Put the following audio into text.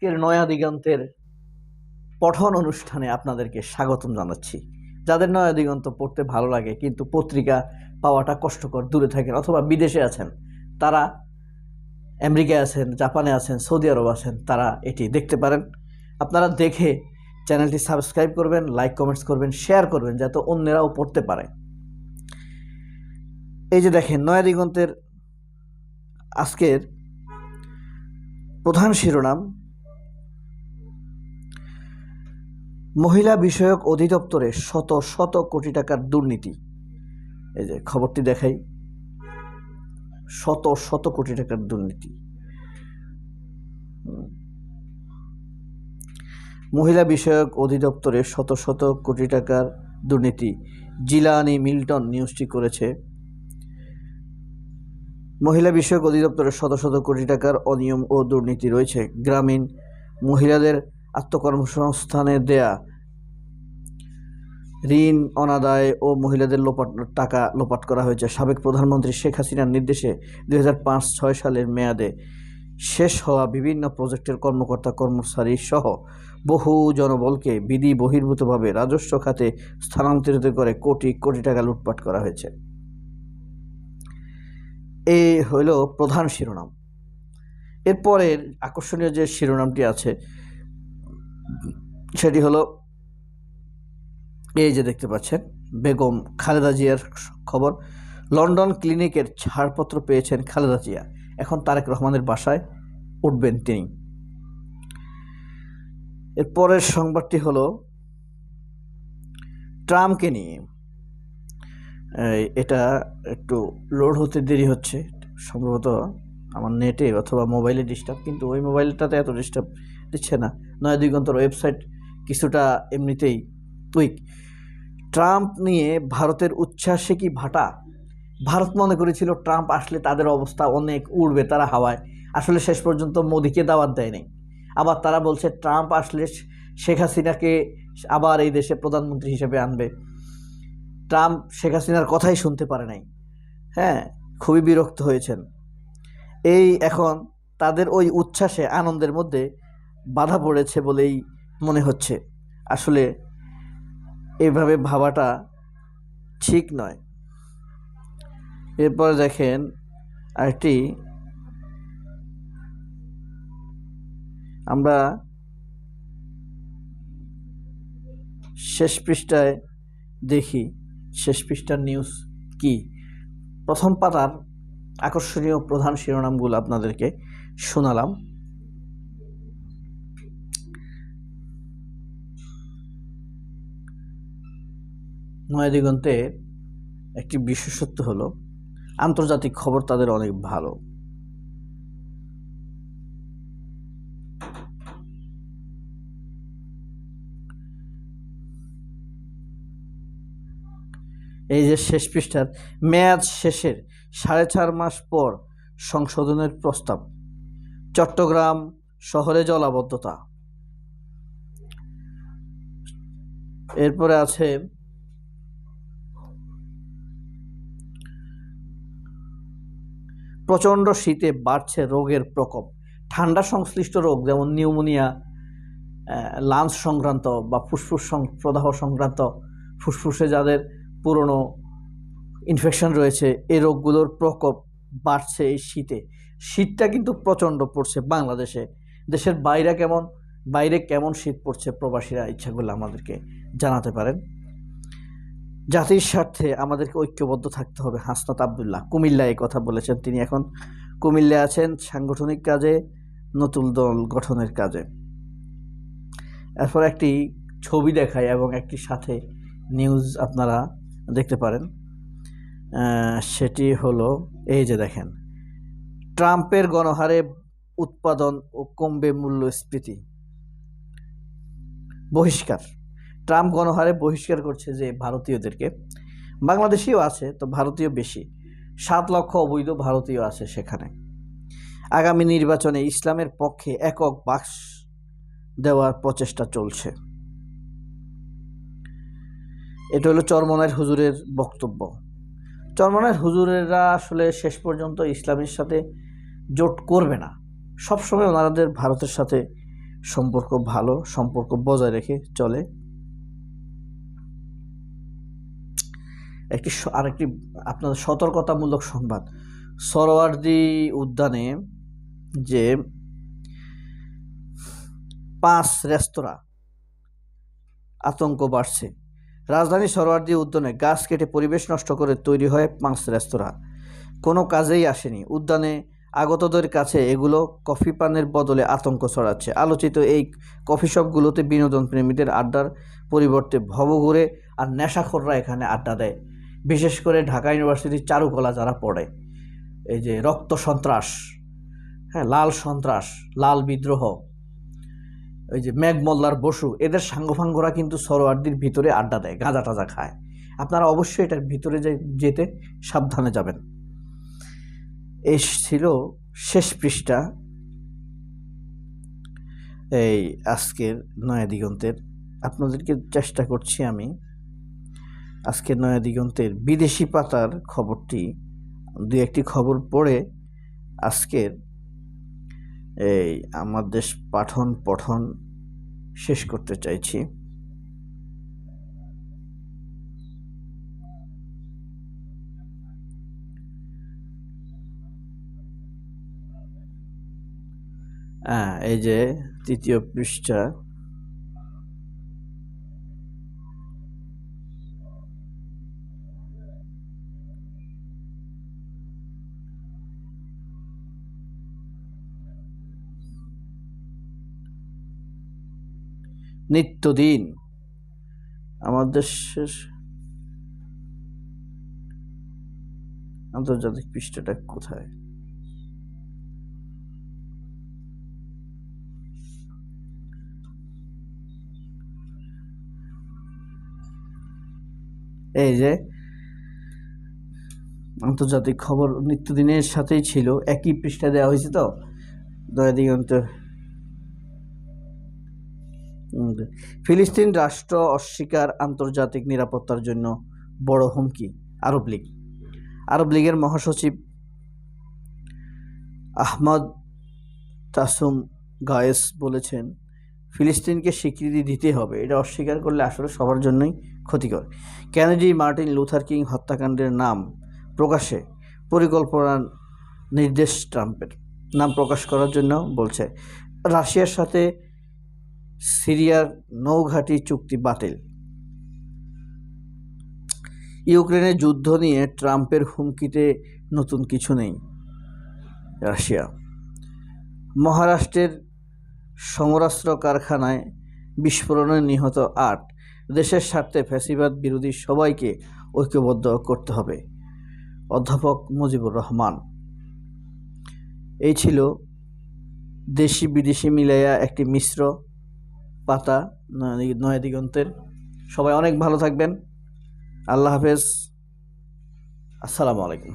আজকের নয়া দিগন্তের পঠন অনুষ্ঠানে আপনাদেরকে স্বাগতম জানাচ্ছি। যাদের নয়া দিগন্ত পড়তে ভালো লাগে, কিন্তু পত্রিকা পাওয়াটা কষ্টকর, দূরে থাকেন অথবা বিদেশে আছেন, তারা আমেরিকায় আছেন, জাপানে আছেন, সৌদি আরব আছেন, তারা এটি দেখতে পারেন। আপনারা দেখে চ্যানেলটি সাবস্ক্রাইব করবেন, লাইক, কমেন্টস করবেন, শেয়ার করবেন, যাতে অন্যরাও পড়তে পারে। এই যে দেখেন, নয়া দিগন্তের আজকের প্রধান শিরোনাম মহিলা বিষয়ক অধিদপ্তরে শত শত কোটি টাকার দুর্নীতি। এই যে খবরটি দেখাই। শত শত কোটি টাকার দুর্নীতি। মহিলা বিষয়ক অধিদপ্তরে শত শত কোটি টাকার দুর্নীতি। জিলানি মিল্টন নিউজটি করেছে। মহিলা বিষয়ক অধিদপ্তরে শত শত কোটি টাকার অনিয়ম ও দুর্নীতি রয়েছে। গ্রামীণ মহিলাদের আত্মকর্মসংস্থানে দেয়া ঋণ, অনাদায় ও মহিলাদের লোপাট, টাকা লোপাট করা হয়েছে। সাবেক প্রধানমন্ত্রী শেখ হাসিনার নির্দেশে পাঁচ ছয় সালের মেয়াদে শেষ হওয়া বিভিন্ন প্রজেক্টের কর্মকর্তা কর্মচারী সহ বহু জনবলকে বিধি বহির্ভূতভাবে রাজস্ব খাতে স্থানান্তরিত করে কোটি কোটি টাকা লুটপাট করা হয়েছে। এই হইল প্রধান শিরোনাম। এরপরের আকর্ষণীয় যে শিরোনামটি আছে, সেটি হলো এই যে দেখতে পাচ্ছেন, বেগম খালেদা জিয়ার খবর। লন্ডন ক্লিনিকের ছাড়পত্র পেয়েছেন খালেদা জিয়া। এখন তারেক রহমানের বাসায় উঠবেন তিনি। এরপরের সংবাদটি হলো, ট্রাম্পকে নিয়ে। এটা একটু লোড হতে দেরি হচ্ছে। সম্ভবত আমার নেটে অথবা মোবাইলে ডিস্টার্ব, কিন্তু ওই মোবাইলটাতে এত ডিস্টার্ব দিচ্ছে না। নয় দিগন্তর ওয়েবসাইট কিছুটা এমনিতেই উইক। ট্রাম্প নিয়ে ভারতের উচ্ছ্বাসে কি ভাটা? ভারত মনে করেছিল ট্রাম্প আসলে তাদের অবস্থা অনেক উড়বে তারা হাওয়ায়। আসলে শেষ পর্যন্ত মোদিকে দাওয়াত দেয়নি। আবার তারা বলছে ট্রাম্প আসলে শেখ হাসিনাকে আবার এই দেশে প্রধানমন্ত্রী হিসেবে আনবে। ট্রাম্প শেখ হাসিনার কথাই শুনতে পারে নাই। হ্যাঁ খুবই বিরক্ত হয়েছেন। এই এখন তাদের ওই উচ্ছ্বাসে, আনন্দের মধ্যে বাধা পড়েছে বলেই মনে হচ্ছে। আসলে এভাবে ভাবাটা ঠিক নয়। এরপর দেখেন আরেকটি। আমরা শেষ পৃষ্ঠায় দেখি, শেষ পৃষ্ঠার নিউজ কি? প্রথম পাতার আকর্ষণীয় প্রধান শিরোনামগুলো আপনাদেরকে শোনালাম। নয় দিগন্তে একটি বিশেষত্ব হলো, আন্তর্জাতিক খবর তাদের অনেক ভালো। এই যে শেষ পৃষ্ঠার মেয়াদ শেষের সাড়ে চার মাস পর সংশোধনের প্রস্তাব, চট্টগ্রাম শহরে জলাবদ্ধতা। এরপরে আছে প্রচণ্ড শীতে বাড়ছে রোগের প্রকোপ। ঠান্ডা সংশ্লিষ্ট রোগ যেমন নিউমোনিয়া লাঞ্চ সংক্রান্ত বা ফুসফুস প্রদাহ সংক্রান্ত, ফুসফুসে যাদের পুরনো ইনফেকশন রয়েছে এই রোগগুলোর প্রকোপ বাড়ছে এই শীতে। শীতটা কিন্তু প্রচণ্ড পড়ছে বাংলাদেশে। দেশের বাইরে কেমন বাইরে কেমন শীত পড়ছে প্রবাসীরা ইচ্ছাগুলো আমাদেরকে জানাতে পারেন। জাতির স্বার্থে আমাদেরকে ঐক্যবদ্ধ থাকতে হবে, হাসনাত আবদুল্লাহ। কুমিল্লায় কথা বলেছেন তিনি এখন। কুমিল্লায় আছেন সাংগঠনিক কাজে, নতুন দল গঠনের কাজে। এরপর একটি ছবি দেখায় এবং একটি সাথে নিউজ আপনারা দেখতে পারেন। সেটি হলো, এই যে দেখেন, ট্রাম্পের গণহারে উৎপাদন ও কমবে মূল্যস্ফীতি। বহিষ্কার। ট্রাম্প গণহারে বহিষ্কার করছে যে ভারতীয়দেরকে। বাংলাদেশিও আছে, তো ভারতীয় বেশি। সাত লক্ষ অবৈধ ভারতীয় আছে সেখানে। আগামী নির্বাচনে ইসলামের পক্ষে একক বাক্স দেওয়ার প্রচেষ্টা চলছে। এটা হলো চরমনার হুজুরের বক্তব্য। চরমনার হুজুরেরা আসলে শেষ পর্যন্ত ইসলামের সাথে জোট করবে না। সবসময় ওনাদের ভারতের সাথে সম্পর্ক ভালো, সম্পর্ক বজায় রেখে চলে। একটি আরেকটি আপনাদের সতর্কতামূলক সংবাদ। সরোয়ার্দি উদ্যানে যে পাঁচ রেস্তোরাঁ আতঙ্ক বাড়ছে। রাজধানী সরোয়ার্দি উদ্যানে গাছ কেটে পরিবেশ নষ্ট করে তৈরি হয় পাঁচ রেস্তোরাঁ। কোনো কাজেই আসেনি। উদ্যানে আগতদের কাছে এগুলো কফি পানের বদলে আতঙ্ক ছড়াচ্ছে। আলোচিত এই কফি শপগুলোতে বিনোদন প্রেমীদের আড্ডার পরিবর্তে ভবঘুরে আর নেশাখোররা এখানে আড্ডা দেয়। বিশেষ করে ঢাকা ইউনিভার্সিটির চারুকলা যারা পড়ে, এই যে রক্ত সন্ত্রাস হ্যাঁ লাল সন্ত্রাস, লাল বিদ্রোহ ওই যে মেঘমল্লার বসু, এদের সাঙ্গফাঙ্গরা কিন্তু সরোয়ারদির ভিতরে আড্ডা দেয়, গাঁজা টাজা খায়। আপনারা অবশ্যই এটার ভিতরে যে- যেতে সাবধানে যাবেন। এই ছিল শেষ পৃষ্ঠা এই আজকের নয়া দিগন্তের আপনাদেরকে চেষ্টা করছি আমি আজকের নয়া দিগন্তের বিদেশি পাতার খবরটি দু একটি খবর পড়ে আজকের এই আমার দেশ পাঠন পঠন শেষ করতে চাইছি। হ্যাঁ এই যে তৃতীয় পৃষ্ঠা নিত্যদিন। আমাদের দেশের আন্তর্জাতিক পৃষ্ঠাটা কোথায়? এই যে আন্তর্জাতিক খবর নিত্যদিনের সাথেই ছিল একই পৃষ্ঠা দেওয়া হয়েছে তো? দয়া দিগন্ত উম, ফিলিস্তিন রাষ্ট্র অস্বীকার আন্তর্জাতিক নিরাপত্তার জন্য বড় হুমকি, আরব লীগ। আরব লীগের মহাসচিব আহমদ তাসুম গায়েস বলেছেন, ফিলিস্তিনকে স্বীকৃতি দিতে হবে, এটা অস্বীকার করলে আসলে সবার জন্যই ক্ষতিকর। কেনেডি মার্টিন লুথার কিং হত্যাকাণ্ডের নাম প্রকাশে, পরিকল্পনার নির্দেশ ট্রাম্পের, নাম প্রকাশ করার জন্য বলছে। রাশিয়ার সাথে সিরিয়ার নৌঘাটি চুক্তি বাতিল। ইউক্রেনের যুদ্ধ নিয়ে ট্রাম্পের হুমকিতে নতুন কিছু নেই রাশিয়া। মহারাষ্ট্রের সমরাস্ত্র কারখানায় বিস্ফোরণে নিহত আট। দেশের স্বার্থে ফ্যাসিবাদ বিরোধী সবাইকে ঐক্যবদ্ধ করতে হবে, অধ্যাপক মুজিবুর রহমান। এই ছিল দেশি বিদেশি মিলাইয়া একটি মিশ্র পাতা নয় দিগন্তের সবাই অনেক ভালো থাকবেন। আল্লাহ হাফেজ। আসসালামু আলাইকুম।